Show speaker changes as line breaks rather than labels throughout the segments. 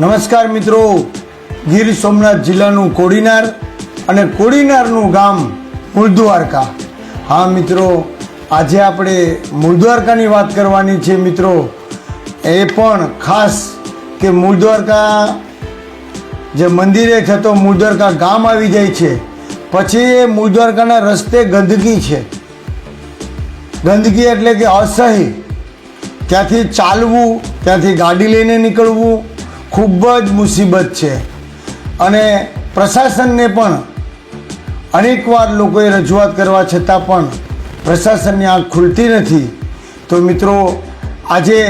નમસ્કાર મિત્રો. ગીર સોમનાથ જિલ્લાનું કોડીનાર અને કોડીનારનું ગામ મૂળદ્વારકા હા મિત્રો, આજે આપણે મૂળદ્વારકાની વાત કરવાની છે મિત્રો. એ પણ ખાસ કે મૂળદ્વારકા જે મંદિરે થતો મૂળદ્વારકા ગામ આવી જાય છે. પછી એ મૂળદ્વારકાના રસ્તે ગંદકી છે. ગંદકી એટલે કે અસહ્ય. ત્યાંથી ચાલવું, ત્યાંથી ગાડી લઈને નીકળવું ખૂબ જ મુસીબત છે. અને પ્રશાસનને પણ અનેકવાર લોકોએ રજૂઆત કરવા છતાં પણ પ્રશાસનની આંખ ખુલતી નથી. તો મિત્રો, આજે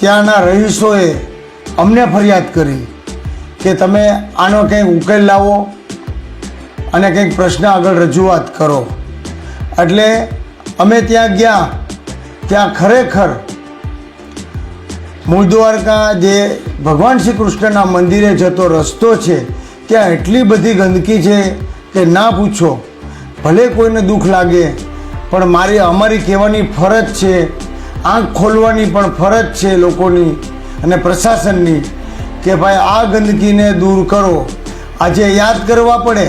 ત્યાંના રહીશોએ અમને ફરિયાદ કરી કે તમે આનો કંઈક ઉકેલ લાવો અને કંઈક પ્રશ્ન આગળ રજૂઆત કરો. એટલે અમે ત્યાં ગયા, ત્યાં ખરેખર મૂળ દ્વારકા જે ભગવાન શ્રી કૃષ્ણના મંદિરે જતો રસ્તો છે, ત્યાં એટલી બધી ગંદકી છે કે ના પૂછો. ભલે કોઈને દુઃખ લાગે, પણ મારી અમારી કહેવાની ફરજ છે, આંખ ખોલવાની પણ ફરજ છે લોકોની અને પ્રશાસનની કે ભાઈ આ ગંદકીને દૂર કરો. આજે યાદ કરવા પડે,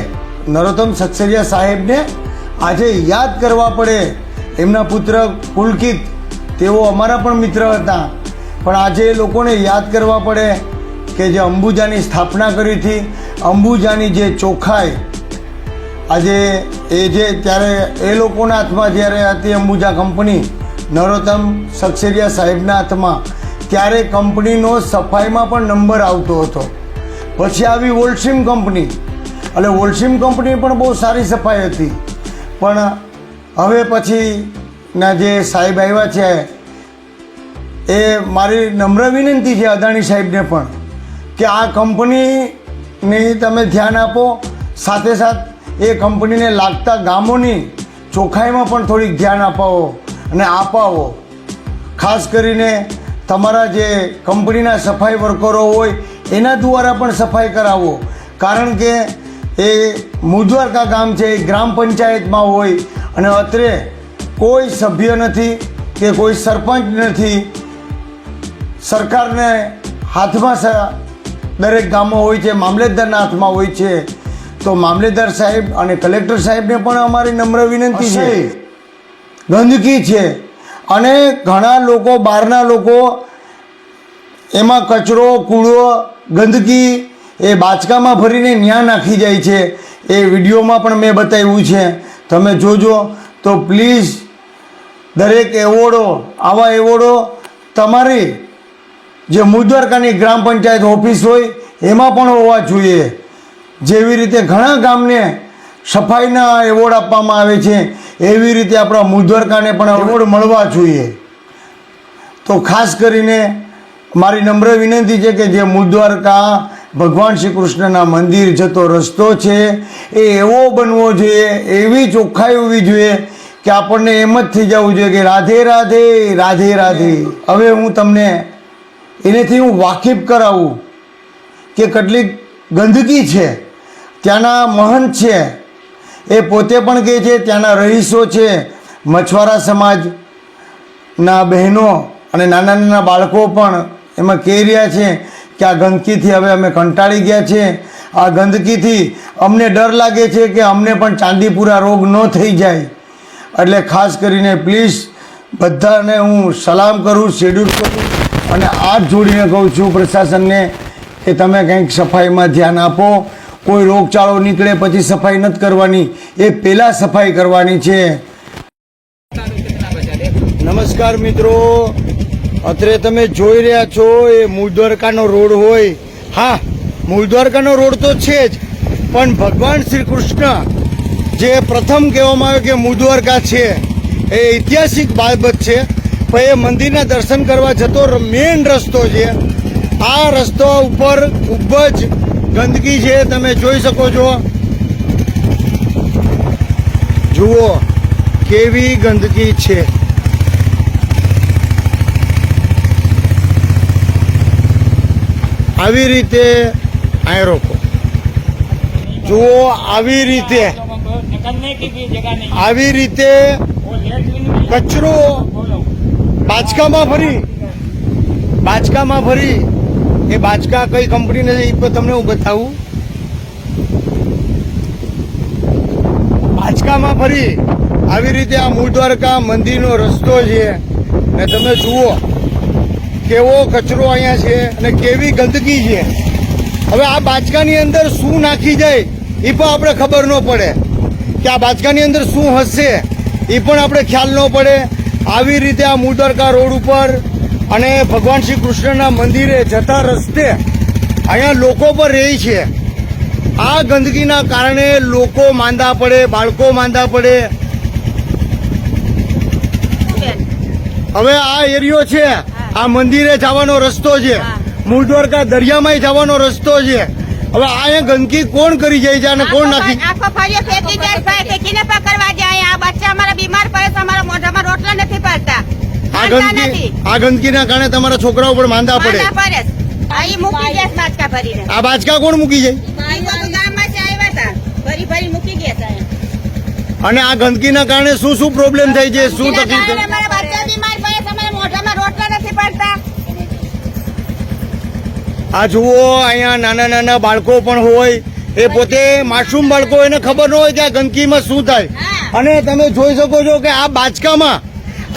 નરોત્તમ સક્સેરિયા સાહેબને આજે યાદ કરવા પડે. એમના પુત્ર પુલકિત, તેઓ અમારા પણ મિત્ર હતા. પણ આજે એ લોકોને યાદ કરવા પડે કે જે અંબુજાની સ્થાપના કરી હતી, અંબુજાની જે ચોખાઈ, આજે એ જે ત્યારે એ લોકોના હાથમાં જ્યારે હતી અંબુજા કંપની, નરોત્તમ સક્સેરિયા સાહેબના હાથમાં, ત્યારે કંપનીનો સફાઈમાં પણ નંબર આવતો હતો. પછી આવી વોલ્સિમ કંપની, એટલે વોલ્સિમ કંપની પણ બહુ સારી સફાઈ હતી. પણ હવે પછીના જે સાહેબ આવ્યા છે એ મારી નમ્ર વિનંતી છે અદાણી સાહેબને પણ કે આ કંપનીની તમે ધ્યાન આપો. સાથે સાથ એ કંપનીને લાગતા ગામોની ચોખ્ખાઈમાં પણ થોડીક ધ્યાન અપાવો અને અપાવો. ખાસ કરીને તમારા જે કંપનીના સફાઈ વર્કરો હોય, એના દ્વારા પણ સફાઈ કરાવો. કારણ કે એ મુદ્વારકા ગામ છે, એ ગ્રામ પંચાયતમાં હોય અને અત્રે કોઈ સભ્ય નથી કે કોઈ સરપંચ નથી સરકારને હાથમાં દરેક ગામો હોય છે મામલતદારના હાથમાં હોય છે તો મામલેદાર સાહેબ અને કલેક્ટર સાહેબને પણ અમારી નમ્ર વિનંતી છે. ગંદકી છે. અને ઘણા લોકો બહારના લોકો એમાં કચરો કૂડો ગંદકી એ બાચકામાં ભરીને ન્યા નાખી જાય છે. એ વિડીયોમાં પણ મેં બતાવ્યું છે. તમે જોજો તો પ્લીઝ દરેક એવોર્ડો આવા એવોર્ડો તમારી જે મુદ્વારકાની ગ્રામ પંચાયત ઓફિસ હોય, એમાં પણ હોવા જોઈએ. જેવી રીતે ઘણા ગામને સફાઈના એવોર્ડ આપવામાં આવે છે, એવી રીતે આપણા મુદ્વારકાને પણ એવોર્ડ મળવા જોઈએ. તો ખાસ કરીને મારી નમ્ર વિનંતી છે કે જે મુદ્વારકા ભગવાન શ્રી કૃષ્ણના મંદિર જતો રસ્તો છે, એ એવો બનવો જોઈએ, એવી ચોખ્ખાઈ હોવી જોઈએ કે આપણને એમ જ થઈ જવું જોઈએ કે રાધે રાધે રાધે રાધે. હવે હું તમને એનેથી હું વાકેફ કરાવું કે કેટલીક ગંદકી છે, ત્યાંના મહંત છે, એ પોતે પણ કહે છે, ત્યાંના રહીશો છે, મછવારા સમાજના બહેનો અને નાના નાના બાળકો પણ એમાં કહી રહ્યા છે કે આ ગંદકીથી હવે અમે કંટાળી ગયા છે. આ ગંદકીથી અમને ડર લાગે છે કે અમને પણ ચાંદીપુરા રોગ ન થઈ જાય. એટલે ખાસ કરીને પ્લીઝ બધાને હું સલામ કરું શેડ્યુલ કરું અને હાથ જોડીને કહું છું પ્રશાસનને કે તમે કંઈક સફાઈમાં ધ્યાન આપો. કોઈ રોગચાળો નીકળે પછી સફાઈ નથી કરવાની. એ પહેલાં સફાઈ કરવાની છે. નમસ્કાર મિત્રો. અત્રે તમે જોઈ રહ્યા છો એ મૂળદ્વારકાનો રોડ હોય. હા, મૂળદ્વારકાનો રોડ તો છે જ. પણ ભગવાન શ્રી કૃષ્ણ જે પ્રથમ કહેવામાં આવે કે મૂળદ્વારકા છે, એ ઐતિહાસિક બાબત છે. પછી મંદિરના દર્શન કરવા જતો મેઇન રસ્તો છે આ રસ્તો ઉપર ખૂબ જ ગંદકી છે તમે જોઈ શકો છો જુઓ કેવી ગંદકી છે આવી રીતે આયરોકો જુઓ આવી રીતે આવી રીતે કચરો બાચકામાં ભરી બાચકામાં ભરી એ બાચકા કઈ કંપનીને એ તમને હું બતાવું. બાચકામાં ફરી. આવી રીતે આ મૂળ દ્વારકા મંદિરનો રસ્તો છે. ને તમે જુઓ, કેવો કચરો અહીંયા છે અને કેવી ગંદકી છે. હવે આ બાચકાની અંદર શું નાખી જાય, એ પણ આપણે ખબર ન પડે. કે આ બાચકાની અંદર શું હશે, એ પણ આપણે ખ્યાલ ન પડે. આવી રીતે આ મુદરકા રોડ ઉપર અને ભગવાન શ્રી કૃષ્ણના મંદિરે જતા રસ્તે અહીંયા લોકો પર રહે છે. આ ગંદકીના કારણે લોકો માંદા પડે બાળકો માંદા પડે. હવે આ એરિયો છે. આ મંદિરે જવાનો રસ્તો છે. મૂળ દ્વારકા દરિયામાં જવાનો રસ્તો છે. હવે આ ગંદકી કોણ કરી જાય છે અને કોણ નાખી?
આખો ફરિયો ફેંકી જાય ભાઈ ફેંકીને પકડવા જાય. આ બચ્ચા અમારા બીમાર પડે છે અમારા મોઢામાં રોટલા નથી પડતા.
આ ગંદકી આ ગંદકીના કારણે તમારા છોકરાઓ પણ માંદા પડે.
અહીં મૂકી ગયા બાચકા ભરીને.
આ બાચકા કોણ મૂકી જાય?
અહીં આવ્યા હતા. ભરી ભરી મૂકી ગયા છે
અને આ ગંદકીના કારણે શું શું પ્રોબ્લેમ થાય છે? શું તકલીફ
કારણે
થાય?
અમારા બચ્ચા બીમાર પડે છે અમારા મોઢામાં રોટલા નથી પડતા
આ જુઓ અહીંયા નાના નાના બાળકો પણ હોય. એ પોતે માસૂમ બાળકો એને ખબર ન હોય કે આ ગંદકીમાં શું થાય. અને તમે જોઈ શકો છો કે આ બાચકામાં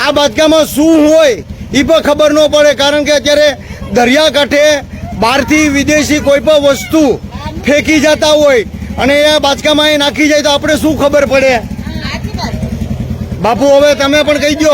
આ બાચકામાં શું હોય એ પણ ખબર ન પડે કારણ કે અત્યારે દરિયાકાંઠે બહારથી વિદેશી કોઈ પણ વસ્તુ ફેંકી જતા હોય અને એ બાચકામાં એ નાખી જાય તો આપણે શું ખબર પડે? બાપુ હવે તમે પણ કહી દો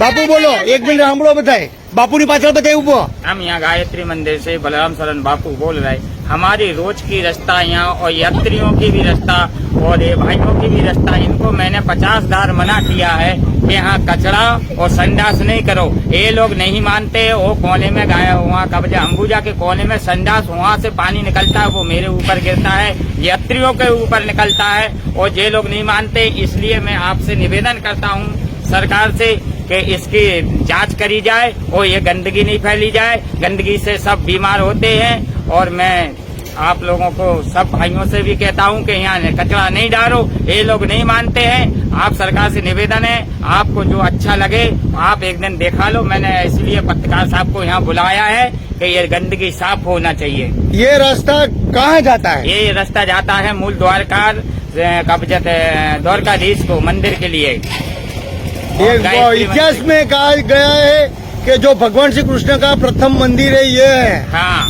બાપુ બોલો
જાય.
એક મિનિટ સાંભળો બધાય બાપુની પાછળ બધા ઉભો
हम यहाँ गायत्री मंदिर से बलराम शरण बापू बोल रहे हैं हमारी रोज की रास्ता यहाँ और यात्रियों की भी रास्ता और ये भाइयों की भी रास्ता इनको मैंने पचास बार मना किया है कि यहाँ कचरा और संडास नहीं करो ये लोग नहीं मानते वो कोने में गाया वहाँ कब्जा अंबुजा के कोने में संडास वहाँ से पानी निकलता है वो मेरे ऊपर गिरता है यात्रियों के ऊपर निकलता है और ये लोग नहीं मानते इसलिए मैं आपसे निवेदन करता हूँ सरकार से कि इसकी जाँच करी जाए और ये गंदगी नहीं फैली जाए। गंदगी से सब बीमार होते हैं और मैं आप लोगों को सब भाइयों से भी कहता हूँ कि यहाँ कचरा नहीं डालो ये लोग नहीं मानते हैं। आप सरकार से निवेदन है आपको जो अच्छा लगे आप एक दिन देखा लो। मैंने इसलिए पत्रकार साहब को यहाँ बुलाया है कि ये गंदगी साफ़ होना चाहिए।
ये रास्ता कहाँ जाता है?
ये रास्ता जाता है मूल द्वारका कब्जत द्वारकाधीश को मंदिर के लिए।
इतिहास में कहा गया है कि जो भगवान श्री कृष्ण का प्रथम मंदिर है ये है।
हाँ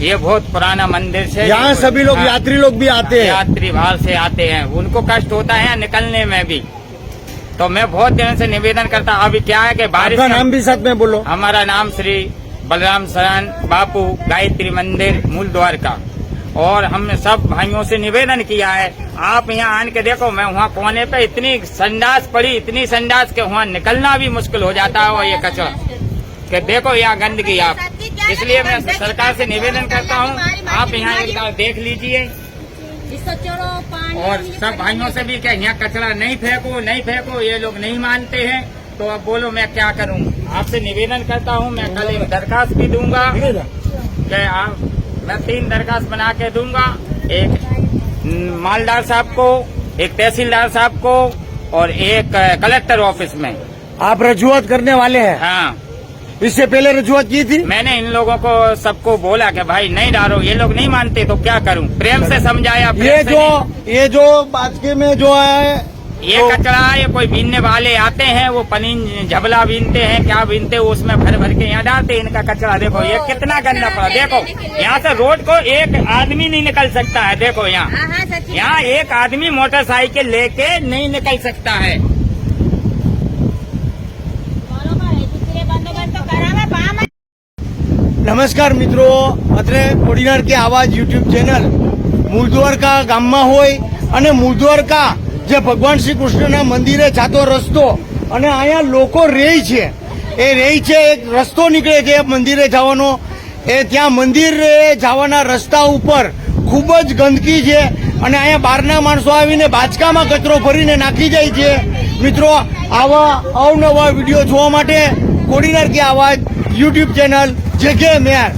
ये बहुत पुराना मंदिर से
यहाँ सभी लोग
हाँ,
यात्री लोग भी आते हैं।
यात्री बाहर से आते हैं। उनको कष्ट होता है निकलने में भी। तो मैं बहुत दिन से निवेदन करता हूँ अभी क्या है कि बारिश का-
नाम भी साथ में बोलो।
हमारा नाम श्री बलराम शरण बापू गायत्री मंदिर मूल द्वार का और हमने सब भाइयों से निवेदन किया है आप यहाँ आन के देखो मैं वहाँ कोने पे इतनी संडास पड़ी इतनी संडास के वहाँ निकलना भी मुश्किल हो जाता है और ये कचरा। कि देखो यहाँ गंदगी आप। इसलिए मैं सरकार से निवेदन करता हूँ आप यहाँ एक बार देख लीजिए। और सब भाइयों से भी क्या यहाँ कचरा नहीं फेंको नहीं फेंको ये लोग नहीं मानते हैं। तो अब बोलो मैं क्या करूँ? आपसे निवेदन करता हूँ मैं कल एक दरखास्त भी दूँगा। कि आप मैं तीन दरखास्त बना के दूँगा एक मालदार साहब को एक तहसीलदार साहब को और एक कलेक्टर ऑफ़िस में।
आप रजूआत करने वाले हैं?
हाँ।
इससे पहले रजूआत की थी?
मैंने इन लोगों को सबको बोला कि भाई नहीं डालो ये लोग नहीं मानते तो क्या करूँ? प्रेम से समझाया प्रेम
ये
से
जो ये जो बाजके में जो है
ये
तो
कचरा ये कोई बीनने वाले आते हैं वो पनीर झबला बीनते हैं क्या बीनते हैं उसमें भर भर के यहाँ डालते हैं इनका कचरा देखो ये कितना गंदा पड़ा देखो यहाँ से रोड को एक आदमी नहीं निकल सकता है देखो यहाँ
हाँ, हाँ, सच्ची
यहाँ एक आदमी मोटरसाइकिल लेके नहीं निकल सकता है
બરોબર એ દૂસરે બંદોબસ્ત તો કરાવે પણ આમાં
નમસ્કાર મિત્રો અત્રે કોડીનાર કે આવાજ યુટ્યુબ ચેનલ મૂળ દ્વારકા ગામમાં હોય અને મૂળ દ્વારકા જે ભગવાન શ્રી કૃષ્ણના મંદિરે જાતો રસ્તો અને અહીંયા લોકો રહે છે. એ રહે છે એક રસ્તો નીકળે છે મંદિરે જવાનો. એ ત્યાં મંદિરે જવાના રસ્તા ઉપર ખૂબ જ ગંદકી છે અને અહીંયા બહારના માણસો આવીને બાચકામાં કચરો ભરીને નાખી જાય છે. મિત્રો, આવા અવનવા વીડિયો જોવા માટે કોડીનાર કે આવાજ યુટ્યુબ ચેનલ જે કે મેર.